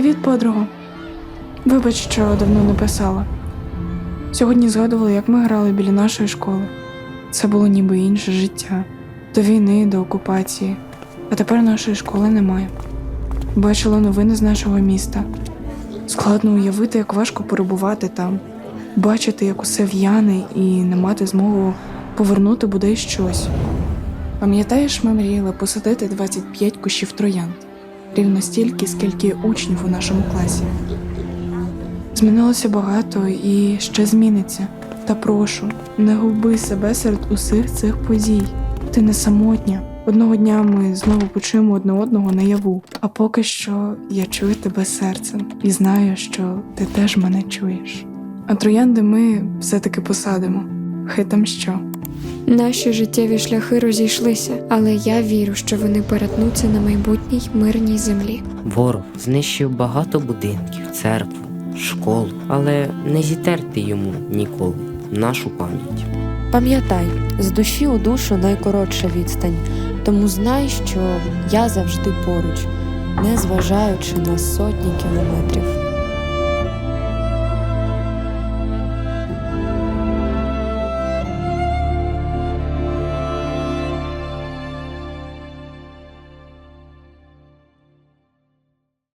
Привіт, подруго. Вибач, що давно не писала. Сьогодні згадувала, як ми грали біля нашої школи. Це було ніби інше життя до війни, до окупації. А тепер нашої школи немає. Бачила новини з нашого міста. Складно уявити, як важко перебувати там, бачити, як усе в'яне, і не мати змогу повернути бодай щось. Пам'ятаєш, ми мріяли посадити 25 кущів троянд, рівно стільки, скільки учнів у нашому класі. Змінилося багато і ще зміниться. Та прошу, не губи себе серед усіх цих подій. Ти не самотня. Одного дня ми знову почуємо одне одного наяву. А поки що я чую тебе серцем і знаю, що ти теж мене чуєш. А троянди ми все-таки посадимо. Хай там що. Наші життєві шляхи розійшлися, але я вірю, що вони перетнуться на майбутній мирній землі. Ворог знищив багато будинків, церкву, школу, але не зітерти йому ніколи нашу пам'ять. Пам'ятай, з душі у душу найкоротша відстань, тому знай, що я завжди поруч, не зважаючи на сотні кілометрів.